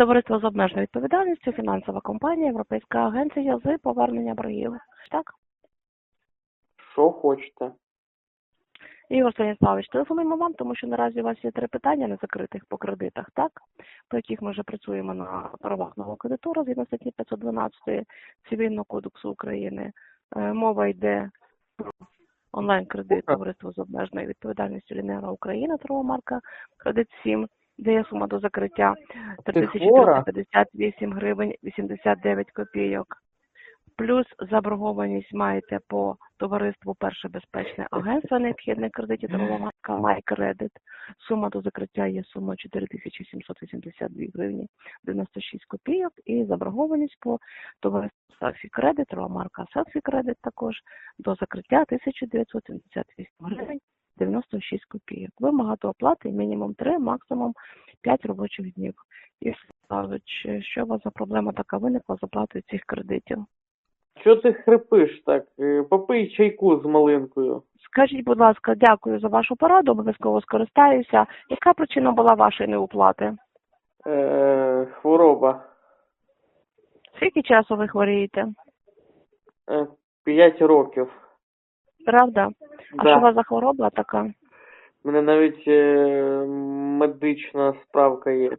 Товариство з обмеженою відповідальністю, фінансова компанія, Європейська агенція з повернення боргів. Так? Що хочете? Ігор Станіславович, телефонуємо вам, тому що наразі у вас є три питання незакритих по кредитах, так? По яких ми вже працюємо на правах нового кредитора згідно статті 512 Цивільного кодексу України. Е, Мова йде про онлайн-кредит товариство з обмеженою відповідальністю Лінера Україна, торгова марка кредит 7, де є сума до закриття Ти хвора? 3358 гривень 89 копійок. Плюс заборгованість маєте по товариству Перше безпечне агентство необхідних кредитів торгова MyCredit. Сума до закриття є сума 4782 гривні 96 копійок і заборгованість по товариству Selfie Credit, торгова марка Selfie Credit також до закриття 1978 гривень 96 копійок. Вимога до оплати мінімум 3, максимум 5 робочих днів. І Славич, що у вас за проблема така виникла з оплатою цих кредитів? Що ти хрипиш так? Е, Попий чайку з малинкою. Скажіть, будь ласка, дякую за вашу пораду, обов'язково скористаюся. Яка причина була вашої неуплати? Е, хвороба. Скільки часу ви хворієте? Е, П'ять років. Правда? А Да. що у вас за хвороба така? У мене навіть е, медична справка є.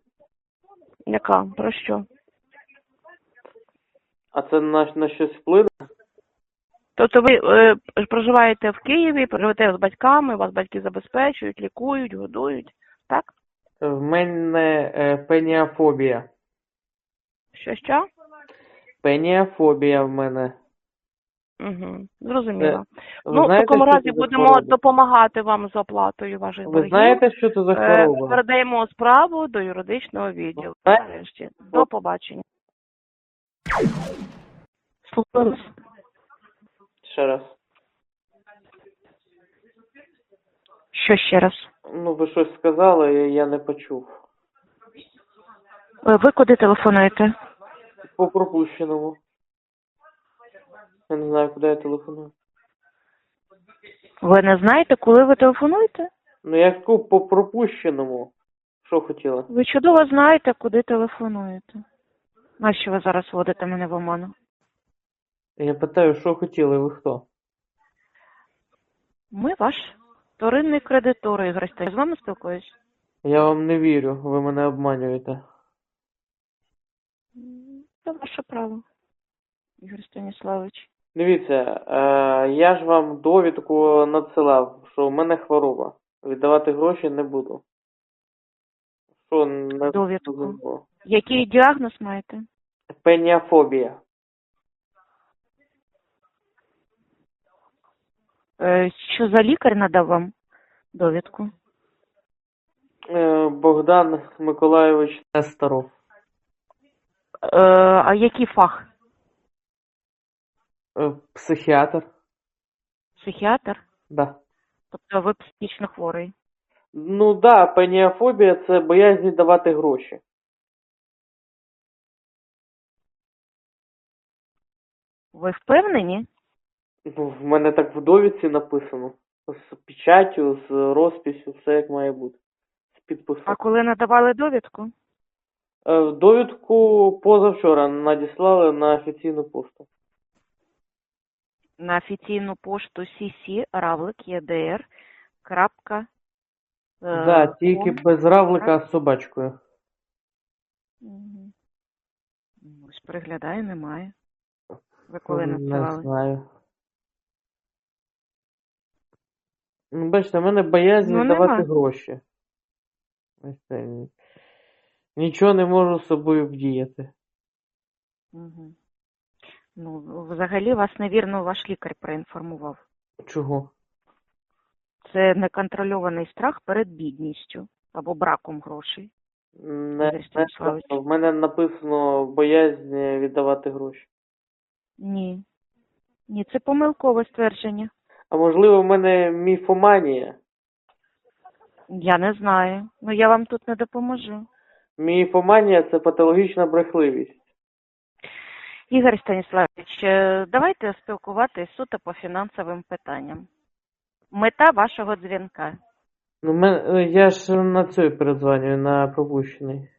Яка? Про що? А це на, на щось вплине? Тобто ви е, проживаєте в Києві, живете з батьками, вас батьки забезпечують, лікують, годують, так? В мене е, пеніафобія. Що що? Пеніафобія в мене. Угу. Зрозуміло. Ви ну, в такому разі будемо допомагати вам з оплатою ваших Ви боргів. знаєте, що це за Е, хвороба? Передаємо справу до юридичного відділу. Знаєте? Нарешті. До побачення. Ще раз. Що ще раз? Ну, ви щось сказали, я, я не почув. Е, Ви куди телефонуєте? По пропущеному. Я не знаю, куди я телефоную. Ви не знаєте, коли ви телефонуєте? Ну, я кажу по пропущеному. Що хотіла? Ви чудово знаєте, куди телефонуєте. Нащо ви зараз вводите мене в оману? Я питаю, що хотіли, ви хто? Ми ваш вторинний кредитор, Ігор Ста- Я з вами спілкуюсь. Я вам не вірю, ви мене обманюєте. Це ваше право, Ігор Станіславович. Дивіться, е, я ж вам довідку надсилав, що в мене хвороба. Віддавати гроші не буду. Що не Довідку. Який діагноз маєте? Пеніафобія. Е, Що за лікар надав вам довідку? Е, Богдан Миколайович Несторов. Е, А який фах? Е, Психіатр. Психіатр? Да. Тобто ви психічно хворий. Ну да, пеніафобія це боязнь давати гроші. Ви впевнені? Ну, в мене так в довідці написано. З печаттю, з розписю, все як має бути. З підписом. А коли надавали довідку? Е, Довідку позавчора надіслали на офіційну пошту. На офіційну пошту cc равлик єдр крапка е, да, тільки без равлика з собачкою. Ось приглядаю, немає. Ви коли Не надсилали? знаю. Ну, бачите, в мене боязнь Ну, давати нема. гроші. Нічого не можу з собою вдіяти. Угу. Ну, взагалі вас невірно ваш лікар проінформував. Чого? Це неконтрольований страх перед бідністю або браком грошей. Не, Ігор Станіславович. не, в мене написано боязнь віддавати гроші. Ні. Ні, це помилкове ствердження. А можливо, в мене міфоманія. Я не знаю. Ну я вам тут не допоможу. Міфоманія це патологічна брехливість. Ігор Станіславович, е, давайте спілкуватись суто по фінансовим питанням. Мета вашого дзвінка. Ну, мен, я ж на цю передзвонюю, на пропущений.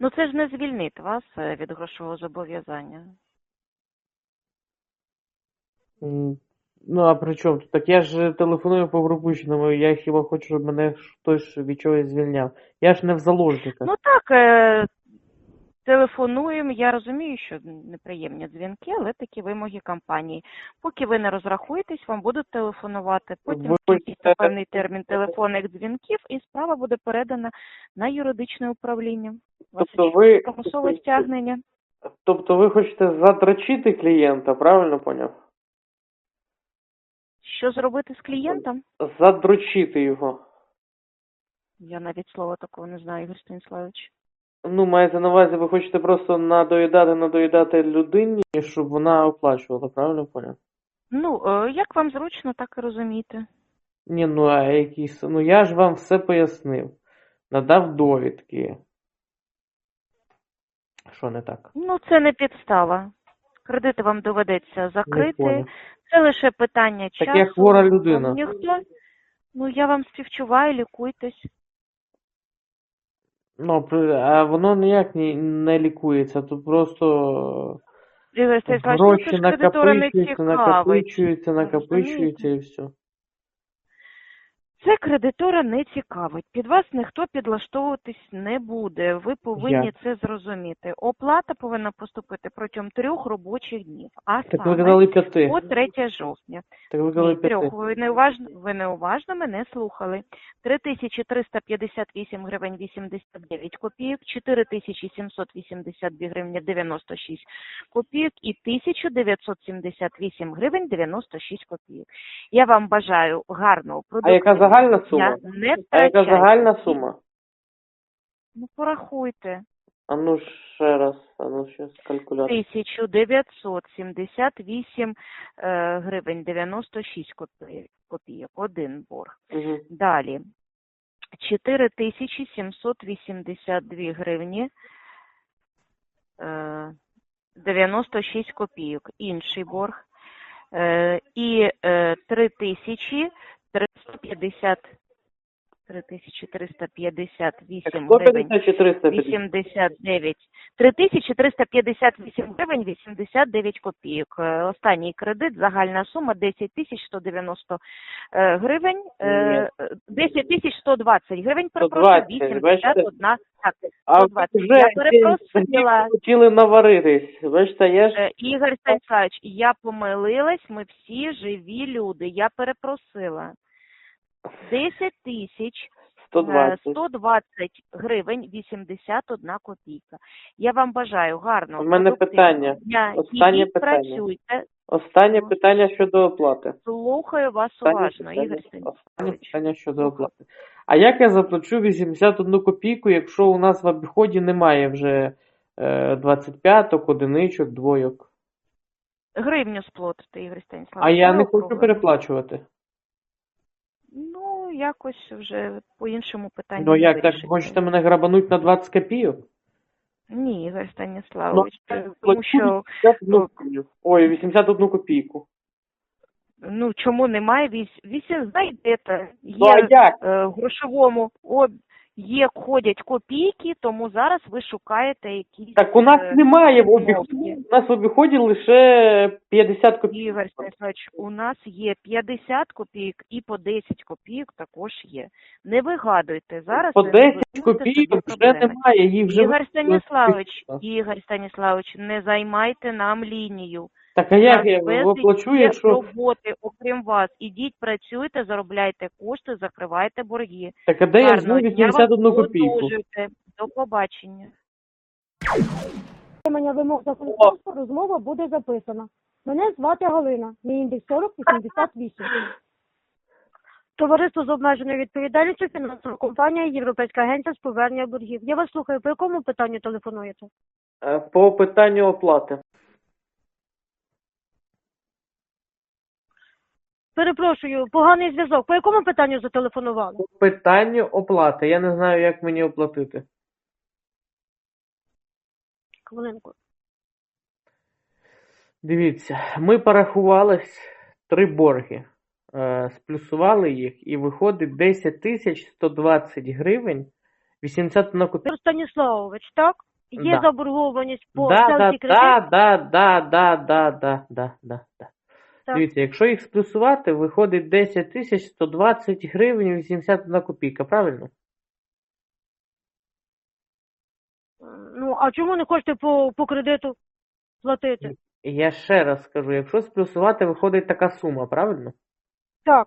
Ну це ж не звільнить вас е, від грошового зобов'язання. Ну, а при чому? Так я ж телефоную по пропущеному, я хіба хочу, щоб мене хтось від чогось звільняв. Я ж не в заложниках. Ну так, е, телефонуємо. Я розумію, що неприємні дзвінки, але такі вимоги компанії. Поки ви не розрахуєтесь, вам будуть телефонувати. Потім скінчиться певний термін телефонних дзвінків, і справа буде передана на юридичне управління. Тобто ви, примусове стягнення. тобто ви хочете задрочити клієнта, правильно поняв? Що зробити з клієнтом? Задрочити його. Я навіть слова такого не знаю, Ігор Станіславович. Ну, мається на увазі, ви хочете просто надоїдати, надоїдати людині, щоб вона оплачувала, правильно поняв? Ну, е, як вам зручно, так і розумійте. Ні, ну а якісь. Ну я ж вам все пояснив. Надав довідки. Що не так? Ну, це не підстава. Кредити вам доведеться закрити. поняв. Це лише питання Так часу. я хвора людина. Ніхто. Ну, я вам співчуваю, лікуйтесь. Ну, а воно ніяк не, не лікується, тут просто ну, гроші ж кредитора не накопичуються, цікавить. накопичуються, накопичуються і все. Це кредитора не цікавить. Під вас ніхто підлаштовуватись не буде. Ви повинні Як? це зрозуміти. Оплата повинна поступити протягом трьох робочих днів. А Так саме казали п'яти. по 3 жовтня. Так ви казали Ні, трьох. п'яти. Ви неуважно, ви неуважно мене слухали. 3358 гривень 89 копійок, 4782 гривні 96 копійок і 1978 гривень 96 копійок. Я вам бажаю гарного продукту. Загальна сума? Я не А яка загальна сума? Ну, порахуйте. А ну ще раз, а ну ще з калькулятор. 1978 е, гривень 96 копійок. копійок. Один борг. Угу. Далі. 4782 гривні е, 96 копійок. Інший борг. Е, І е, 3350 3358 гривень 150 чи 350? 89. 3358 гривень 89 копійок. Е, Останній кредит, загальна сума 10 тисяч 190 е, гривень, е, 10 тисяч 120 гривень, перепрошую, 81, так, 120. Я перепросила. хотіли наваритись. Я ж Е, Ігор Станіславович, я помилилась, ми всі живі люди, я перепросила. 10 тисяч 120. Е, 120 гривень 81 копійка. Я вам бажаю гарного У мене продуктивного питання. дня. Останнє Ідіть, питання. працюйте. Останнє питання щодо оплати. Слухаю вас уважно, Ігор останнє питання щодо оплати. А як я заплачу 81 копійку, якщо у нас в обіході немає вже е, 25 одиничок, двойок? Гривню сплатите, Ігор Станіславович. А я не хочу переплачувати. Якось вже по іншому питанню. Ну як так хочете мене грабануть на 20 копійок? Ні, Ігор Станіславович, Ну, тому що 81. Ой, 81 копійку. ну чому немає вісім знайдете. Ну а Є як? е, грошовому об... є ходять копійки, тому зараз ви шукаєте якісь Так у нас е, немає в обіході. У нас в обіході лише 50 копійок. Ігор Станіславович, у нас є 50 копійок і по 10 копійок також є. Не вигадуйте зараз. По не 10 копійок вже немає, їх вже Ігор Станіславович. Ігор Станіславович, не займайте нам лінію. Так а як я оплачу, якщо роботи, окрім вас. Ідіть, працюйте, заробляйте кошти, закривайте борги. так а де я візьму дня вам, 81 копійку? До побачення. Дотримання вимог законодавства розмова буде записана. Мене звати Галина, мій індекс 4088. Товариство з обмеженою відповідальністю фінансова компанія Європейська агенція з повернення боргів. Я вас слухаю, по якому питанню телефонуєте? Е, По питанню оплати. Перепрошую, поганий зв'язок. По якому питанню зателефонували? По питанню оплати. Я не знаю, як мені оплатити. Хвилинку. Дивіться, ми порахувались три борги. Е, сплюсували їх і виходить 10 тисяч 120 гривень 81 копійка. Ігор Станіславович, так? Є Да. заборгованість по Да, да, селфі кредит. да, да, да, да, да, да, да, да, да. Так. Дивіться, якщо їх сплюсувати, виходить 10 тисяч 120 гривень 81 копійка, правильно? Ну, а чому не хочете по, по кредиту платити? Я ще раз скажу, якщо сплюсувати, виходить така сума, правильно? Так.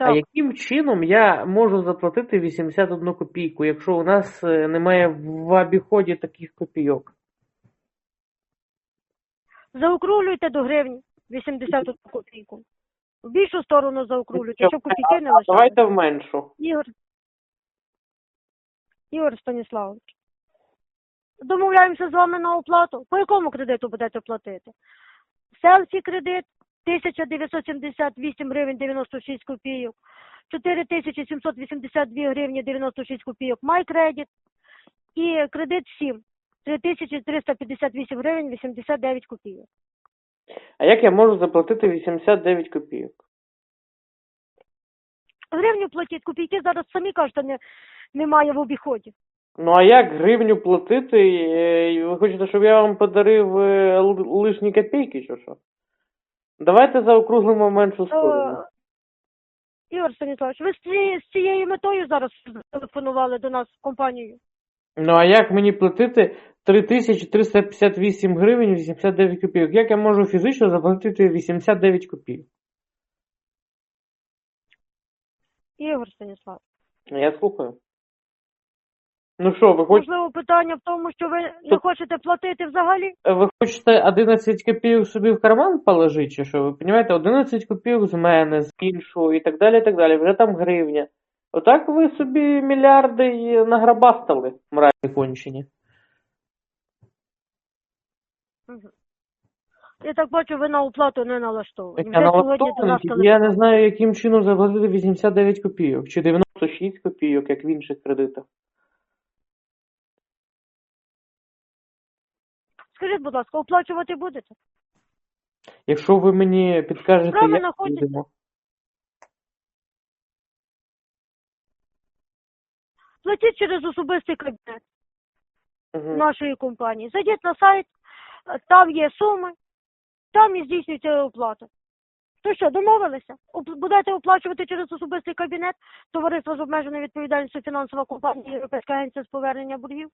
А яким чином я можу заплатити 81 копійку, якщо у нас е, немає в обіході таких копійок? Заокруглюйте до гривні 81 копійку. В більшу сторону заокруглюйте, щоб копійки не лишали. Давайте в меншу. Ігор. Ігор Станіславович. Домовляємося з вами на оплату. По якому кредиту будете платити? Селфі кредит 1978 гривень 96 копійок, 4782 гривні 96 копійок MyCredit і кредит 7 3358 гривень 89 копійок. А як я можу заплатити 89 копійок? Гривню платіть, копійки зараз самі кажете, не, немає в обіході. Ну а як гривню платити? Е, Ви хочете, щоб я вам подарив е, л- лишні копійки, чи що? Давайте заокруглимо меншу сторону. Е, Ігор Станіславович, ви з цією, з цією метою зараз телефонували до нас в компанію? Ну а як мені платити 3358 гривень 89 копійок? Як я можу фізично заплатити 89 копійок? Ігор Станіславович, Я слухаю. Ну що, ви хочете, можливо, питання в тому, що ви не хочете платити взагалі? ви хочете 11 копійок собі в карман положити, чи що? Ви розумієте, 11 копійок з мене, з іншого і так далі, і так далі. Вже там гривня. Отак ви собі мільярди награбастали, мразі кончені. Я так бачу, ви на оплату не налаштовані. Я Вже сьогодні до нас налаштований, я не знаю, яким чином заплатити 89 копійок чи 96 копійок, як в інших кредитах. Скажіть, будь ласка, оплачувати будете? Якщо ви мені підкажете, Правильно як хочете. будемо. Платіть через особистий кабінет Мгм. нашої компанії. Зайдіть на сайт, там є суми, там і здійснюється оплата. То що, домовилися? Будете оплачувати через особистий кабінет товариство з обмеженою відповідальністю фінансова компанія Європейська агенція з повернення боргів?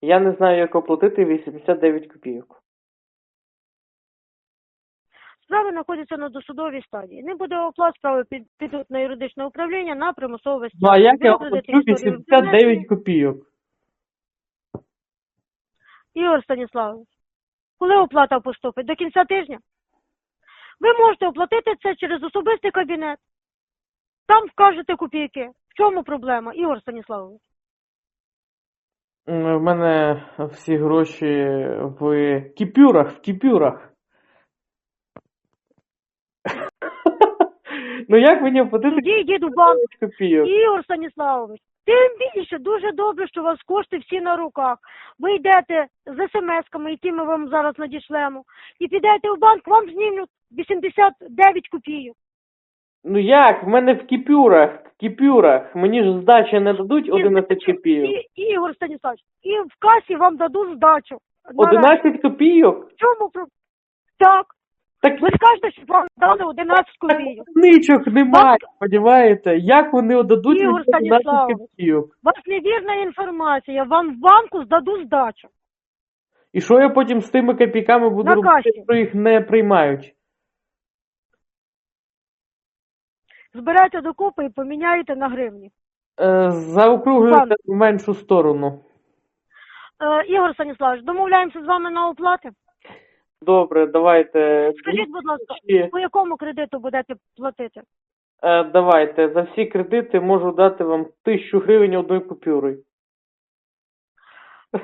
Я не знаю, як оплатити 89 копійок. Справи знаходяться на досудовій стадії. Не буде оплат, справи під- підуть на юридичне управління на примусове Ну а як я оплачу 89 копійок? Ігор Станіславович, коли оплата поступить? До кінця тижня? Ви можете оплатити це через особистий кабінет. Там вкажете копійки. В чому проблема, Ігор Станіславович? В мене всі гроші в кіпюрах, в кіпюрах. Ну як мені оплатити Тоді йдіть в банк. 9 копійок? Ігор Станіславович, тим більше дуже добре, що у вас кошти всі на руках. Ви йдете з смс-ками, які ми вам зараз надішлемо, і підете в банк, вам знімуть 89 копійок. Ну як? В мене в кіпюрах, в кіпюрах. Мені ж здачі не дадуть 11 копійок. І, Ігор Станіславович, і в касі вам дадуть здачу. Наразі. 11 копійок? В чому. Так, Так ви скажете, що вам дали 11 копійок. ничок немає, понімаєте? Як вони дадуть Ігор мені 11 Станіславович. копійок? У вас невірна інформація, вам в банку здадуть здачу. І що я потім з тими копійками буду На робити, касі. якщо їх не приймають? Зберете докупи і поміняєте на гривні. Е, заокруглюйте Банк. в меншу сторону. Е, Ігор Станіславович, домовляємося з вами на оплати. Добре, давайте. Скажіть, будь ласка, по якому кредиту будете платити? е, давайте, за всі кредити можу дати вам тисячу гривень одною купюрою.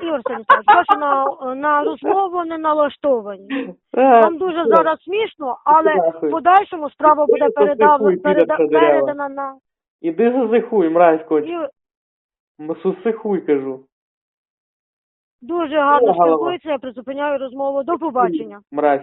Ігор Станіславович, ваші на, на розмову не налаштовані. Е, Вам дуже все. зараз смішно, але Дякую. в подальшому справа буде передав, посихуй, переда, піде дерева. передана на Іди засихуй, мразь коч. Ігор, Сусихуй, кажу. Дуже гарно Голова. спілкується, я призупиняю розмову. До побачення. Мразь.